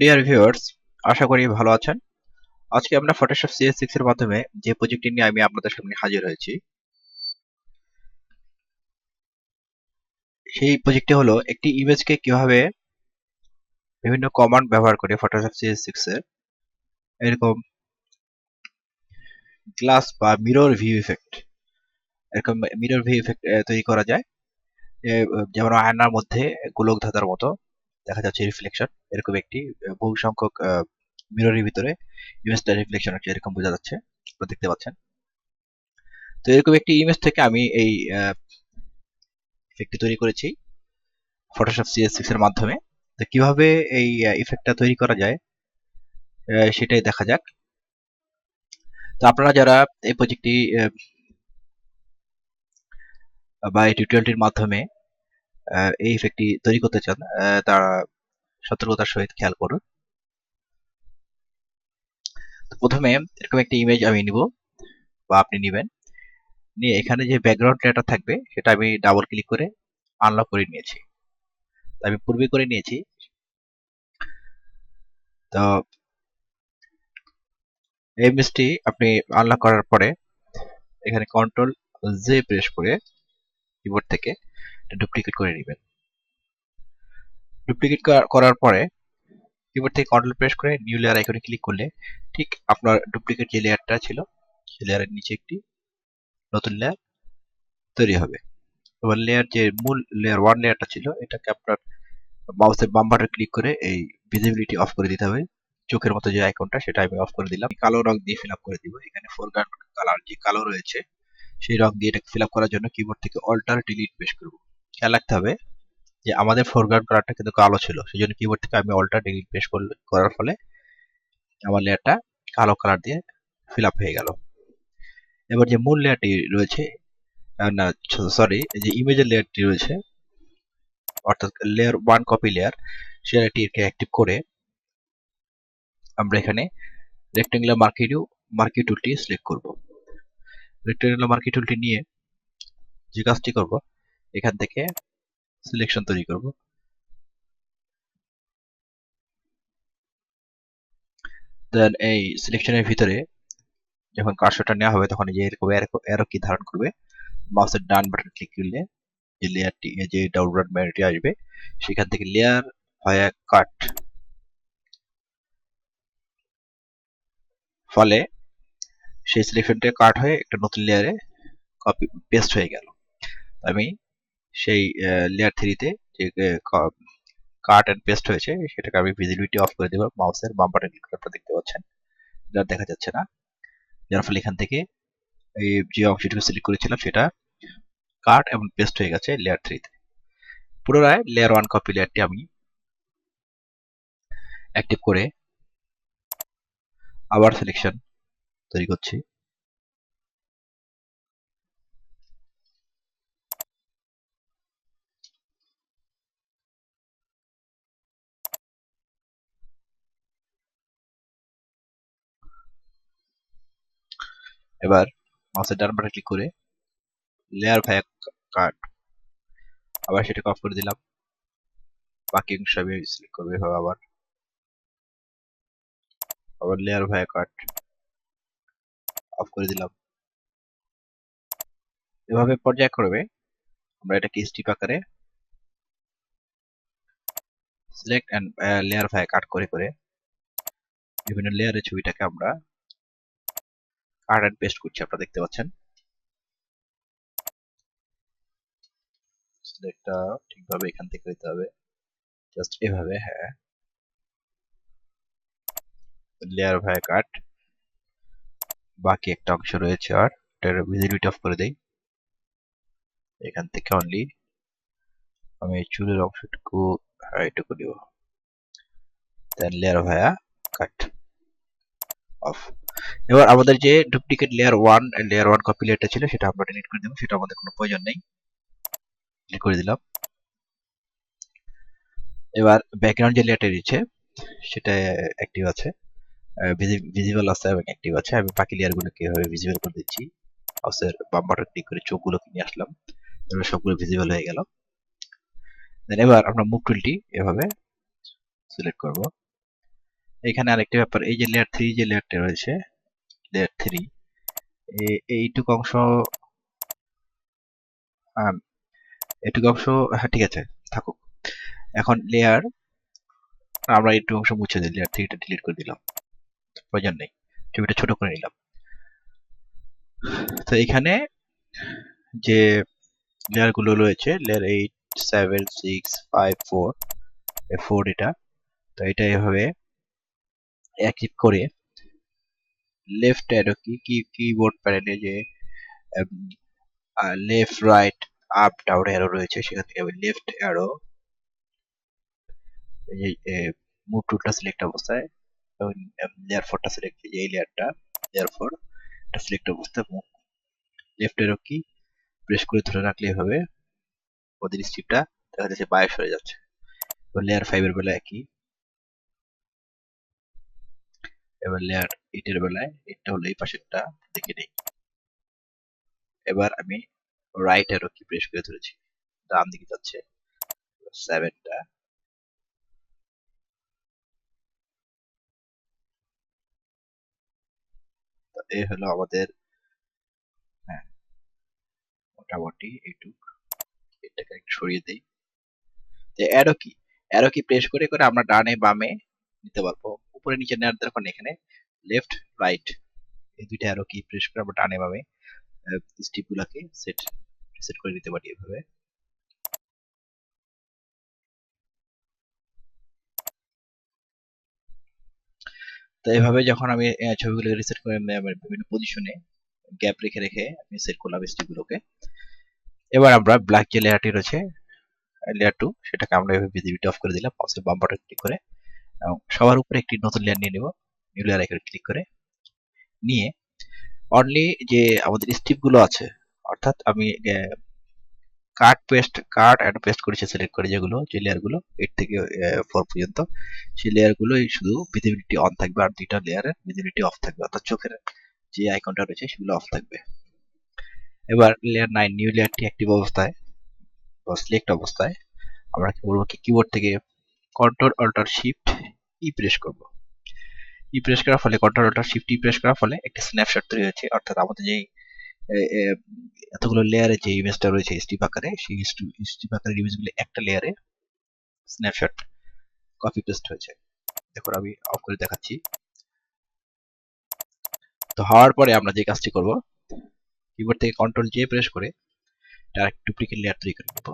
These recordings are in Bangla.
ডিয়ার ভিউয়ার্স আশা করি ভালো আছেন। আজকে আমরা ফটোশপ সিএস সিক্স এর মাধ্যমে যে প্রজেক্টটি নিয়ে আমি আপনাদের সামনে হাজির হয়েছি, সেই প্রজেক্টটি হলো একটি ইমেজকে কীভাবে বিভিন্ন কমান্ড ব্যবহার করে ফটোশপ সিএস সিক্স এর, এরকম গ্লাস বা মিরর ভিউ ইফেক্ট এরকম মিরর ভিউ ইফেক্ট তৈরি করা যায়। যেমন আয়নার মধ্যে গোলক ধাঁধার মতো। দেখা যাচ্ছে রিফ্লেকশন এরকম একটি বহু সংখ্যক মিররের ভিতরে ইমেজটা রিফ্লেকশন হচ্ছে, এরকম বোঝা যাচ্ছে, আপনারা দেখতে পাচ্ছেন। তো এরকম একটি ইমেজ থেকে আমি এই ইফেক্টটি তৈরি করেছি ফটোশপ সিএস সিক্স এর মাধ্যমে। তো কীভাবে এই ইফেক্টটা তৈরি করা যায় সেটাই দেখা যাক। তো আপনারা যারা এই প্রজেক্টটি বা এই টিউটোরিয়ালটির মাধ্যমে এই ইফেক্টটি তৈরি করতে চান তারা সতর্কতার সহিত খেয়াল করুন। প্রথমে এরকম একটি ইমেজ আমি নিব, বা আপনি নেবেন। নিয়ে এখানে যে ব্যাকগ্রাউন্ড লেয়ারটা থাকবে, সেটা আমি ডাবল ক্লিক করে আনলক করে নিয়েছি। আমি পূর্বে করে নিয়েছি। তো এই ইমেজটি আপনি আনলক করার পরে এখানে কন্ট্রোল জে প্রেস করে কিবোর্ড থেকে ডুপ্লিকেট করে নেবেন। ডুপ্লিকেট করার পরে কিবোর্ড থেকে কন্ট্রোল প্রেস করে নিউ লেয়ার আইকনে ক্লিক করলে ঠিক আপনার ডুপ্লিকেট যে লেয়ারটা ছিল, সেই লেয়ারের নিচে একটি নতুন লেয়ার তৈরি হবে। এবার লেয়ার যে মূল লেয়ার ওয়ান লেয়ারটা ছিল, এটাকে আপনার মাউসের বাম ক্লিক করে এই ভিজিবিলিটি অফ করে দিতে হবে। চোখের মতো যে আইকনটা সেটা আমি অফ করে দিলাম। কালো রং দিয়ে ফিল আপ করে দিব। এখানে ফোরগ্রাউন্ড কালার যে কালো রয়েছে, সেই রং দিয়ে এটাকে ফিল আপ করার জন্য কিবোর্ড থেকে অল্টার ডিলিট প্রেস করব। খেয়াল রাখতে হবে যে আমাদের ফোরগ্রাউন্ড কালারটা কিন্তু কালো ছিল। সেই জন্য কিবোর্ড থেকে আমি অল্টার ডিলিট প্রেস করার ফলে আমার লেয়ারটা কালো কালার দিয়ে ফিল আপ হয়ে গেল। এবার যে মূল লেয়ারটি রয়েছে না সরি যে ইমেজের লেয়ারটি রয়েছে, অর্থাৎ লেয়ার ওয়ান কপি লেয়ার সে লেয়ারটিকে অ্যাক্টিভ করে আমরা এখানে রেক্টেঙ্গুলার মার্কিউ মার্কি টুলটি সিলেক্ট করব। রেক্টেঙ্গুলার মার্কি টুলটি নিয়ে যে কাজটি করব এখান থেকে সিলেকশন তৈরি করব। দেন এই সিলেকশনের ভিতরে যখন কার্সরটা নেওয়া হবে, তখন যে এরকম এরো কি ধারণ করবে। মাউসের ডান বাটন ক্লিক করলে যে লেয়ারটি যে ডাউনলোড মেনুটি আসবে। সেখান থেকে লেয়ার ভায়া কাট ফলে সেই সিলেকশনটা কাট হয়ে একটা নতুন লেয়ারে কপি পেস্ট হয়ে গেল। আমি সেই লেয়ার থ্রিতে যে কাট অ্যান্ড পেস্ট হয়েছে, সেটাকে আমি ভিজিবিলিটি অফ করে দেবো মাউসের বাম বাটন করে দেখতে পাচ্ছেন। এটা দেখা যাচ্ছে না। যার ফলে এখান থেকে এই যে অংশটুকু সিলেক্ট করেছিলাম, সেটা কাট এবং পেস্ট হয়ে গেছে লেয়ার থ্রিতে পুনরায় লেয়ার ওয়ান কপি লেয়ারটি আমি অ্যাক্টিভ করে আবার সিলেকশন তৈরি করছি। এবার মাউসের ডান বাটন ক্লিক করে লেয়ার ভায়া কাট আবার সেটাকে অফ করে দিলাম। বাকি অংশ আমি সিলেক্ট করব এভাবে আবার। আবার লেয়ার ভায়া কাট অফ করে দিলাম। এভাবে পর্যায়ক্রমে আমরা এটাকে স্টিপ আকারে select and layer via cut করে করে বিভিন্ন লেয়ারের ছবিটাকে আমরা কাট অ্যান্ড পেস্ট করছি, আপনারা দেখতে পাচ্ছেন। সিলেক্টটা ঠিকভাবে এখান থেকে হইতে হবে। জাস্ট এভাবে হ্যাঁ। লেয়ার ভায়া কাট বাকি একটা অংশ রয়েছে আর এটার ভিজিবিলিটি অফ করে দেই। এখান থেকে অনলি আমি চুলের অংশটুকু এটুকু দিব দেন লেয়ার ভায়া কাট অফ এবার আমাদের যে duplicate layer one layer one copy লেয়ারটা ছিল, সেটা আমরা ডিলিট করে দেবো, সেটা আমাদের কোনো প্রয়োজন নেই। ডিলিট করে দিলাম। এবার ব্যাকগ্রাউন্ড যে লেয়ারটা দিচ্ছে সেটা অ্যাক্টিভ আছে। ভিজিবল আছে এবং অ্যাক্টিভ আছে। আমি বাকি লেয়ারগুলোকে এভাবে ভিজিবল করে দিচ্ছি। মাউসের বাম ক্লিক করে চোখগুলোকে নিয়ে আসলাম। এবার সবগুলো ভিজিবল হয়ে গেল। দেন এবার আমরা মুভ টুলটি এভাবে সিলেক্ট করব। এখানে আরেকটি ব্যাপার, এই যে লেয়ার থ্রি যে লেয়ারটা রয়েছে লেয়ার থ্রি এইটুকু অংশ এটুকু অংশ হ্যাঁ ঠিক আছে, থাকুক। এখন লেয়ার আমরা একটু অংশ মুছে দিই লেয়ার থ্রিটা ডিলিট করে দিলাম। প্রয়োজন নেই, ছবিটা ছোট করে নিলাম। তো এখানে যে লেয়ারগুলো রয়েছে layer eight seven six five four four এটা, তো এটা এভাবে অ্যাক্টিভ করে লেফট অ্যারো কি কি কিবোর্ড প্যানেলে যে left right up down arrow রয়েছে, সেখান থেকে আমি লেফট অ্যারো মুভ টুলটা সিলেক্ট অবস্থায় লেয়ার ফোরটা সিলেক্ট এই লেয়ারটা লেয়ার ফোর এটা সিলেক্ট অবস্থায় move left arrow key press করে ধরে রাখলে এভাবে ওদের স্ট্রিপটা দেখা যাচ্ছে বায়ে সরে যাচ্ছে। লেয়ার ফাইভের বেলায় একই। এবার লেয়ার এইটের বেলায় এটা হলো এই পাশেরটা, দেখে নেই। এবার আমি রাইট অ্যারো কি প্রেস করে ধরেছি। ডান দিকে যাচ্ছে সেভেনটা এই হলো আমাদের হ্যাঁ মোটামুটি এইটুক। এটাকে একটু সরিয়ে দেই। যে অ্যারো কি অ্যারো কি প্রেস করে করে আমরা ডানে বামে নিতে পারব। উপরে নিচে নেওয়ার দরকার এখানে লেফট রাইট এই দুইটা অ্যারো কি প্রেস করে আমরা ডানে বামে স্টিপগুলোকে সেট সেট করে নিতে পারি এভাবে। তো এভাবে যখন আমি ছবিগুলোকে রিসেট করে বিভিন্ন পজিশনে গ্যাপ রেখে রেখে আমি সেট করলাম স্টিপগুলোকে এবার আমরা ব্ল্যাক যে লেয়ারটি রয়েছে লেয়ার টু সেটাকে আমরা এভাবে ভিজিবিলিটি অফ করে দিলাম মাউসের বাম বাটন ক্লিক করে। এবং সবার উপরে একটি নতুন লেয়ার নিয়ে নেব। নিউ লেয়ার এখানে ক্লিক করে। নিয়ে অনলি যে আমাদের স্টিপগুলো আছে, অর্থাৎ আমি cut paste cut and paste করেছি সিলেক্ট করে যেগুলো, যে লেয়ারগুলো এইট থেকে ফোর পর্যন্ত। সেই লেয়ারগুলোই শুধু ভিজিবিলিটি অন থাকবে আর দুইটা লেয়ারের ভিজিবিলিটি অফ থাকবে। অর্থাৎ চোখের যে আইকনটা রয়েছে সেগুলো অফ থাকবে। এবার লেয়ার নাইন নিউ লেয়ারটি অ্যাক্টিভ অবস্থায়, বা সিলেক্ট অবস্থায়, আমরা কি করব কি? কিবোর্ড থেকে control alter shift E press করব। ই প্রেস করার ফলে control alter shift E press করার ফলে একটা স্ন্যাপশট তৈরি হয়েছে। অর্থাৎ আমাদের যেই এতগুলো লেয়ারে যে ইমেজটা রয়েছে স্টিপ আকারে সেই স্টিপ আকারের ইমেজগুলো একটা লেয়ারে স্ন্যাপশট কপি পেস্ট হয়েছে। দেখুন, আমি অফ করে দেখাচ্ছি। তো হওয়ার পরে আমরা যে কাজটি করব কিবোর্ড থেকে কন্ট্রোল জে প্রেস করে তার ডুপ্লিকেট লেয়ার তৈরি করে নেব।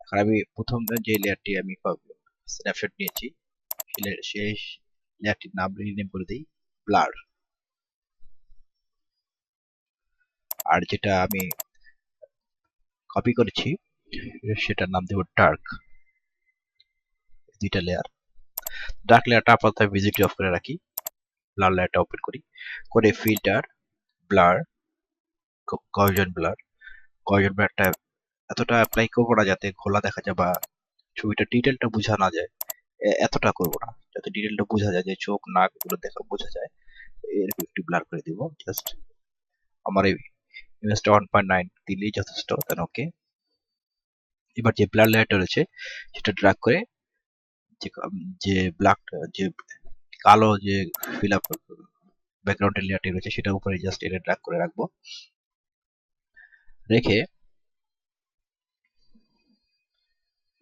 এখন আমি প্রথম যে লেয়ারটি আমি স্ন্যাপশট নিয়েছি। সেই লেয়ারটির নাম রিনেম করে দিই ব্লার আর যেটা আমি কপি করেছি, সেটার নাম দেব ডার্ক দুইটা লেয়ার ডার্ক লেয়ারটা আপাতত ভিজিট অফ করে রাখি। ব্লার লেয়ারটা ওপেন করি। করে ফিল্টার ব্লার গর্জন ব্লার গর্জন ব্লারটা এতটা অ্যাপ্লাই করব না যাতে খোলা দেখা যায় বা ছবিটা ডিটেলটা বোঝা না যায় এতটা করব না। যাতে ডিটেলটা বোঝা যায় যে চোখ, নাক এগুলো দেখা বোঝা যায়, এরকম একটু ব্লার করে দিব। জাস্ট আমার এই ইমেজটা ওয়ান পয়েন্ট নাইন দিলেই যথেষ্ট দেন ওকে এবার যে ব্লার লেয়ারটা রয়েছে, সেটা ড্রাগ করে যে ব্ল্যাক যে কালো যে ফিল আপ ব্যাকগ্রাউন্ডের লেয়ারটি রয়েছে, সেটার উপরে জাস্ট এটা ড্রাগ করে রাখব। রেখে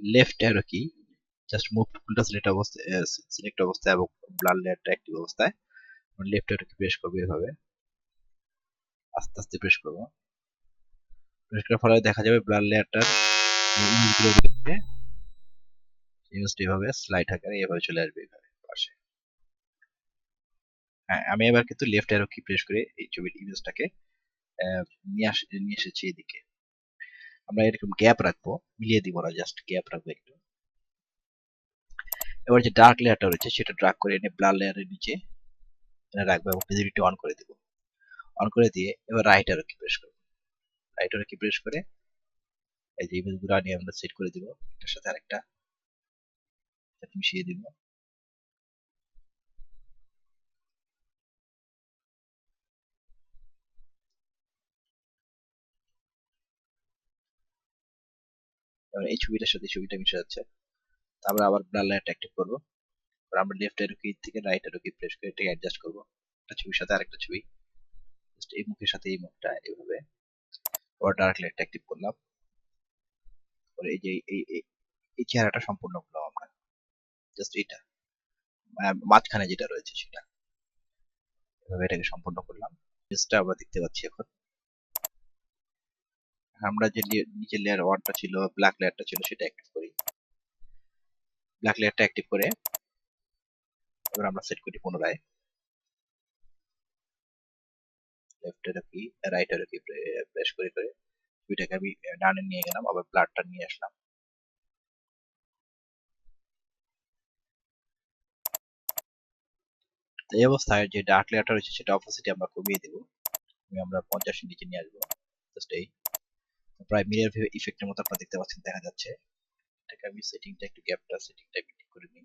left arrow key? Just move টুলটা সিলেক্ট অবস্থায় সিলেক্ট অবস্থায় এবং ব্লার লেয়ারটা অ্যাক্টিভ অবস্থায়। লেফট অ্যারো কি প্রেস করব এভাবে। আস্তে আস্তে প্রেস করব। প্রেস করার ফলে দেখা যাবে ব্লার লেয়ারটার ইমেজগুলো রয়েছে ইমেজটা এভাবে স্লাইড আকারে এভাবে চলে আসবে এভাবে পাশে। হ্যাঁ আমি এবার কিন্তু লেফট অ্যারো কি প্রেস করে এই ছবির ইমেজটাকে নিয়ে আস নিয়ে এসেছি এদিকে। আমরা এরকম গ্যাপ রাখব, মিলিয়ে দিব না জাস্ট গ্যাপ রাখব একটু। এবার যে ডার্ক লেয়ারটা রয়েছে, সেটা ড্রাগ করে এনে ব্লার লেয়ারের নিচে এনে রাখব এবং ভিজিবিলিটি অন করে দিব। অন করে দিয়ে এবার রাইট অ্যারো কি প্রেস করব। রাইট অ্যারো কি প্রেস করে এই যে ইমেজগুলো নিয়ে আমরা সেট করে দিব। এটার সাথে আরেকটা মিশিয়ে দিব। এবার এই ছবিটার সাথে ছবিটা মিশে যাচ্ছে। তারপরে আবার ব্লার লাইট অ্যাক্টিভ করব। আমরা লেফট এরো কি থেকে রাইট এরো কি প্রেস করে এটাকে অ্যাডজাস্ট করব। একটা ছবির সাথে আরেকটা ছবি। জাস্ট এই মুখের সাথে এই মুখটা এইভাবে আবার ডার্ক লাইটটা অ্যাক্টিভ করলাম। পরে এই যে, এই, এই- চেহারাটা সম্পূর্ণ করলাম আমরা। জাস্ট এটা। মাঝখানে যেটা রয়েছে সেটা। এভাবে এটাকে সম্পূর্ণ করলাম। ফেসটা আমরা দেখতে পাচ্ছি এখন। আমরা যে নিচের লেয়ার ওয়ানটা ছিল ব্ল্যাক লেয়ারটা ছিল, সেটা অ্যাক্টিভ করি। ব্ল্যাক লেয়ারটা অ্যাক্টিভ করে, এবার আমরা সেট করি পুনরায়। লেফট এর কি রাইট এর কি প্রেস করে করে। দুইটাকে আমি ডানে নিয়ে গেলাম, আবার ব্লাডটা নিয়ে আসলাম। এই অবস্থায় যে ডার্ক লেয়ারটা রয়েছে, সেটা অপোজিটে আমরা কমিয়ে দেবো। আমি আমরা পঞ্চাশের নিচে নিয়ে আসব। জাস্ট এই। প্রায় মিরর ইফেক্টের মতো আপনারা দেখতে পাচ্ছেন, দেখা যাচ্ছে। এটাকে আমি সেটিংটা একটু গ্যাপটা সেটিংটা একটু করে নিই।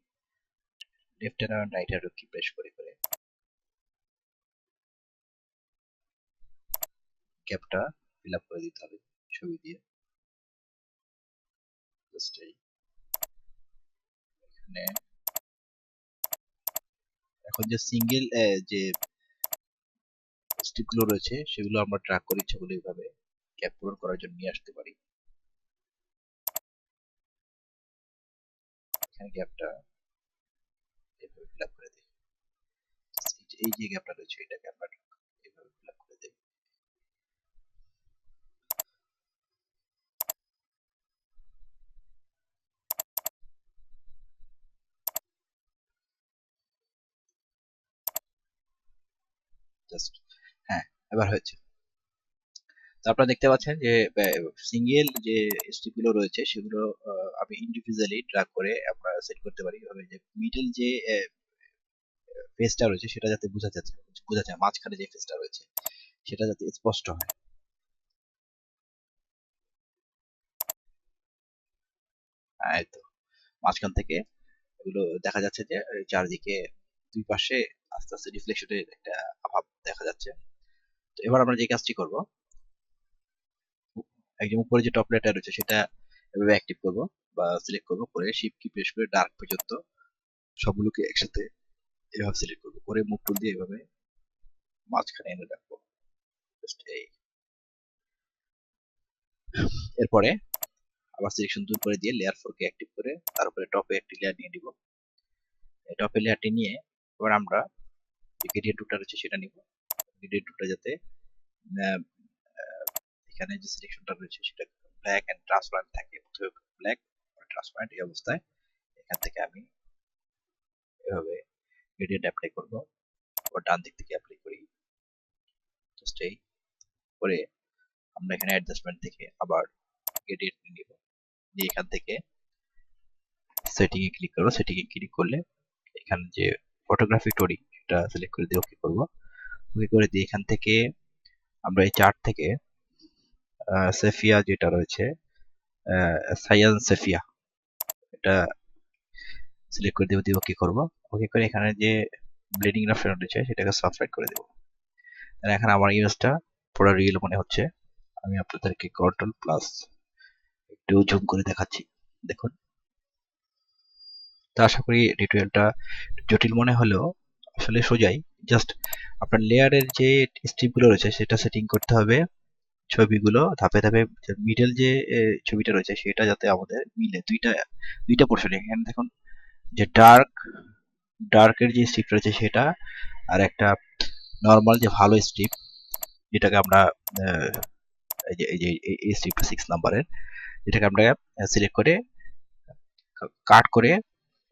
লেফট এন্ড রাইট এর কি প্রেস করে করে। গ্যাপটা ফিল আপ করে দিতে হবে ছবি দিয়ে। জাস্ট এই। এখানে এখন যে সিঙ্গেল যে স্টিকগুলো রয়েছে, সেগুলো আমরা ট্র্যাক করি করলে এইভাবে। গ্যাপ পূরণ করার জন্য নিয়ে আসতে পারি। এখানে গ্যাপটা এভাবে ফিল করে দিই। এই যে- গ্যাপটা রয়েছে, এটাকে আমরা এভাবে ফিল করে দিই। জাস্ট হ্যাঁ এবার হয়েছে। আপনারা দেখতে পাচ্ছেন যে সিঙ্গেল যে স্ট্রিপগুলো রয়েছে সেগুলো আমি ইন্ডিভিজুয়ালি ট্র্যাক করে আমরা সেট করতে পারি। যে মিডল যে ফেসটা রয়েছে সেটা যাতে বোঝা যাচ্ছে বোঝা যায় মাঝখানে যে ফেসটা রয়েছে সেটা যাতে স্পষ্ট হয়। হ্যাঁ, তো মাঝখান থেকে এগুলো দেখা যাচ্ছে যে চারদিকে দুই পাশে আস্তে আস্তে রিফ্লেকশনের একটা অভাব দেখা যাচ্ছে। তো এবার আমরা যে কাজটি করব একদম উপরে যে টপ লেয়ারটা রয়েছে, সেটা এভাবে অ্যাক্টিভ করব বা সিলেক্ট করব। করে শিফট কি প্রেস করে ডার্ক পর্যন্ত সবগুলোকে একসাথে এভাবে সিলেক্ট করব। করে মুখ টুল দিয়ে এভাবে মাঝখানে এনে রাখব। এই। এরপরে আবার সিলেকশন দূর করে দিয়ে লেয়ার ফোর কে অ্যাক্টিভ করে তার উপরে টপে একটি লেয়ার নিয়ে নিব। এই টপে লেয়ারটি নিয়ে এবার আমরা গ্রেডিয়েন্ট টুলটা রয়েছে সেটা নিব। গ্রেডিয়েন্ট টুলটা যাতে এখানে যে সিলেকশনটা রয়েছে সেটা ব্ল্যাক এন্ড ট্রান্সপারেন্ট থাকে। প্রথমে ব্ল্যাক ট্রান্সপারেন্ট এই অবস্থায়। এখান থেকে আমি এভাবে গ্রেডিয়েন্ট অ্যাপ্লাই করব। আবার ডান দিক থেকে অ্যাপ্লাই করি। জাস্ট এই করে আমরা এখানে অ্যাডজাস্টমেন্ট থেকে আবার গ্রেডিয়েন্ট নিব। দিয়ে এখান থেকে সেটিং এ ক্লিক করব। সেটিং এ ক্লিক করলে এখানে যে ফটোগ্রাফি টোরি এটা সিলেক্ট করে দিয়ে ওকে করব। ওকে করে দিয়ে এখান থেকে আমরা এই চার্ট থেকে সেফিয়া যেটা রয়েছে সায়ান সেফিয়া। এটা সিলেক্ট করে দেবো, দিয়ে ওকে করব। ওকে করে এখানে যে ব্লেডিং অপশন রয়েছে, সেটাকে সাবস্ক্রাইব করে দেবো। তাহলে এখন আমার ইমেজটা পুরো রিয়েল মনে হচ্ছে। আমি আপনাদেরকে কন্ট্রোল প্লাস একটু জুম করে দেখাচ্ছি। দেখুন। তো আশা করি টিউটোরিয়ালটা জটিল মনে হলেও আসলে সোজাই। জাস্ট আপনার লেয়ারের যে স্ট্রিপগুলো রয়েছে, সেটা সেটিং করতে হবে। ছবিগুলো ধাপে ধাপে মিডল যে ছবিটা রয়েছে সেটা যাতে আমাদের মিলে দুইটা দুইটা পোর্শন এখানে দেখুন যে ডার্ক ডার্কের যে স্ট্রিপ রয়েছে সেটা আর একটা নর্মাল যে ভালো স্ট্রিপ যেটাকে আমরা এই যে এই যে, এই- স্ট্রিপটা সিক্স নাম্বারের যেটাকে আমরা সিলেক্ট করে কাট করে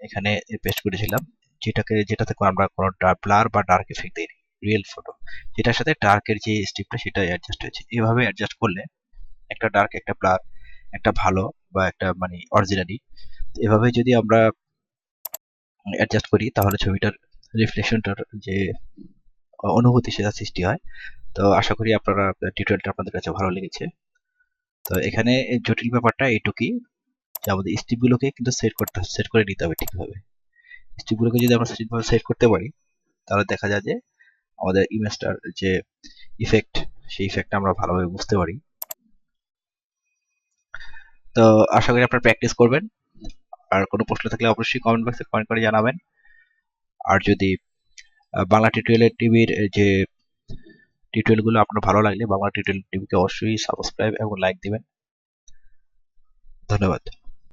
এখানে পেস্ট করেছিলাম। যেটাকে যেটা থেকে আমরা কোনো ব্লার বা ডার্ক এফেক্ট দিইনি। রিয়েল ফটো যেটার সাথে ডার্কের যে স্ট্রিপটা সেটা অ্যাডজাস্ট হয়েছে। এভাবে অ্যাডজাস্ট করলে একটা ডার্ক একটা ব্লার একটা ভালো বা একটা মানে অরিজিনালি এভাবে যদি আমরা অ্যাডজাস্ট করি, তাহলে ছবিটার রিফ্লেকশনটার যে অনুভূতি সেটা সৃষ্টি হয়। তো আশা করি আপনারা টিউটোরিয়ালটা আপনাদের কাছে ভালো লেগেছে। তো এখানে জটিল ব্যাপারটা এইটুকুই যে আমাদের স্ট্রিপগুলোকে কিন্তু সেট করতে সেট করে নিতে হবে ঠিকভাবে। স্ট্রিপগুলোকে যদি আমরা ঠিকভাবে সেট করতে পারি, তাহলে দেখা যায় যে আমাদের ইমেজটার যে ইফেক্ট সেই ইফেক্টটা আমরা ভালোভাবে বুঝতে পারি। তো আশা করি আপনারা প্র্যাকটিস করবেন। আর কোনো প্রশ্ন থাকলে অবশ্যই কমেন্ট বক্সে কমেন্ট করে জানাবেন। আর যদি বাংলা টিউটোরিয়াল টিভির যে টিউটোরিয়ালগুলো আপনার ভালো লাগলে বাংলা টিউটোরিয়াল টিভিকে অবশ্যই সাবস্ক্রাইব এবং লাইক দিবেন। ধন্যবাদ।